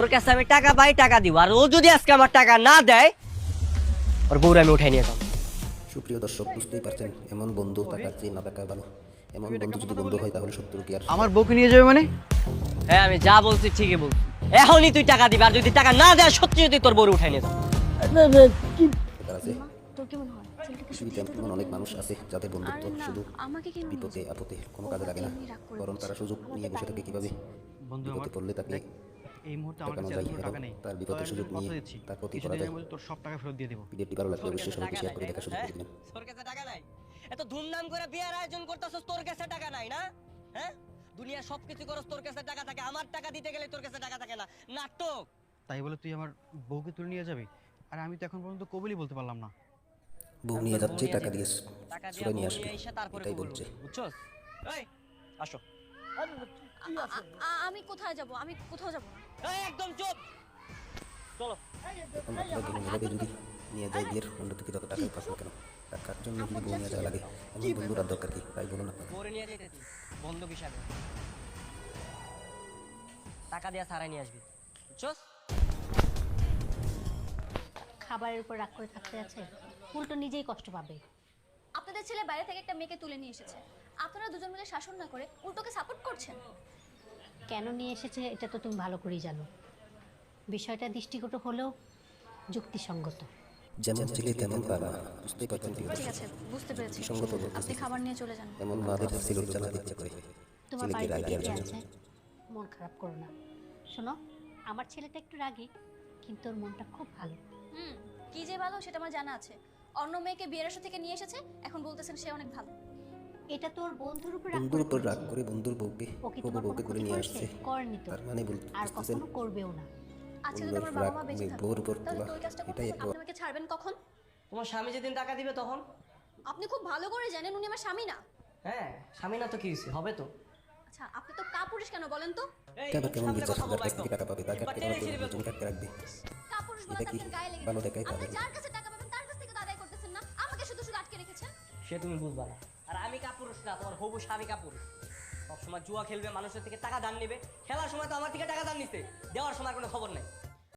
তোর কাছে আমি টাকা পাই টাকা দিব। আর ও যদি আজকে আমার টাকা না দেয় ওর বউরে আমি উঠাই নিয়ে যাব। সুপ্রিয় দর্শক বুঝতেই পারছেন এমন বন্ধু থাকার চেয়ে না থাকা ভালো। এমন বন্ধু যদি বন্ধু হয় তাহলে শত্রু কি আর আমার বউকে নিয়ে যাবে মানে? হ্যাঁ আমি যা বলছি ঠিকই বলছি। এখনই তুই টাকা দিবি আর যদি টাকা না দেয় সত্যি যদি তোর বউরে উঠাই নিয়ে যাব। আছে। পৃথিবীতে এমন অনেক মানুষ আছে যাদের বন্ধুত্ব আরে না, শুধু আমাকে কি বিপদে আপদে কোনো কাজে লাগে না। বরং তারা সুযোগ নিয়ে বসে থাকে কীভাবে? বিপদে পড়লে তাকে এই মুহূর্তে আমার কাছে টাকা নেই। তার বিপদের সুযোগ নিয়ে তার করা যায় তোর সব টাকা ফেরত দিয়ে দেবো। ভিডিওটি ভালো লাগলে অবশ্যই সবাইকে শেয়ার করে সুযোগ হ্যাঁ? করে দিবেন। তোর কাছে টাকা নাই। এত ধুমধাম করে বিয়ের আয়োজন করতেছস তোর কাছে টাকা নাই না? হ্যাঁ? দুনিয়া সবকিছু করস তোর কাছে টাকা থাকে। আমার টাকা দিতে গেলে তোর কাছে টাকা থাকে না। নাটক। তাই বলে তুই আমার বউকে তুলে নিয়ে যাবি? আর আমি তো এখন পর্যন্ত কবুলই বলতে পারলাম না। বউ নিয়ে যাচ্ছে টাকা দিয়ে টাকা দিয়ে নিয়ে আসবে। তারপরে এটাই বলছে। বুঝছস? এই আসো। আমি কোথায় যাব? আমি কোথাও যাব না। একদম চুপ। চলো। এখন আপনারা বলুন যদি নিয়ে যায় বিয়ের। অন্য থেকে যত টাকাই পাস কেন? টাকার জন্য যদি বউ নিয়ে যাওয়া লাগে? এমন বন্ধুর দরকার কি? তাই বলুন আপনারা। বউরে নিয়ে যেতেছি বন্ধু হিসাবে টাকা দিয়ে সারাই নিয়ে আসবি। বুঝছস? খাবারের উপর রাগ করে থাকতে আছে? উল্টো নিজেই কষ্ট পাবে। আপনাদের ছেলে বাইরে থেকে একটা মেয়েকে তুলে নিয়ে এসেছে। আপনারা দুজন মিলে শাসন না করে উল্টোকে সাপোর্ট করছেন? কেন নিয়ে এসেছে এটা তো তুমি ভালো করেই জানো। বিষয়টা দৃষ্টিগত হলেও যুক্তিসঙ্গত। যেমন ছেলে তেমন বাবা বুঝতেই পারছেন ঠিক আছে বুঝতে পেরেছি। বলতেছি। আপনি খাবার নিয়ে চলে যান। এমন মাদের সিলুট চালাতে ইচ্ছে করে। তোমার বাড়িতে রাগিয়ে কে আছে? মন খারাপ করো না। শোনো আমার ছেলেটা একটু রাগী কিন্তু ওর মনটা খুব ভালো। হুম কি যে ভালো সেটা আমার জানা আছে। অন্য মেয়েকে বিয়ের থেকে নিয়ে এসেছে এখন বলতেছেন সে অনেক ভালো। এটা তোর বন্ধুর উপর রাগ বন্ধুর করে উপর রাগ করে বন্ধুর বউকে হবু বউকে করে নিয়ে আসছে। তার মানে আর বলতেছেন কখনো করবেও না। আজকে যদি আমার বাবা মা বেঁচে থাকে বউর উপর তোলা, এটাই আপনি আমাকে ছাড়বেন কখন? তোমার স্বামী যেদিন টাকা দিবে তখন? আপনি খুব ভালো করে জানেন উনি আমার স্বামী না। হ্যাঁ স্বামী না তো কি হয়েছে? হবে তো। আচ্ছা আপনি তো কাপুরুষ কেন বলেন তো? কেমন কথা যার বলো কাছ থেকে। টাকা পাবে? তার কাছ থেকে। জমি কাটতে রাখবে। কাপুরুষ বলা আপনার গায়ে লেগে ভালো আপনি তাহলে? যার কাছে টাকা পাবেন তার কাছ থেকে তো আদায় করতেছেন না। আমাকে শুধু শুধু আটকে রেখেছেন। সে তুমি বুঝবা না। আর আমি কাপুরুষ না, তোমার হবু স্বামী কাপুরুষ। সবসময় জুয়া খেলবে, মানুষের থেকে টাকা দান নেবে। খেলার সময় তো আমার থেকে টাকা দান নিতে দেওয়ার সময় কোনো খবর নেই।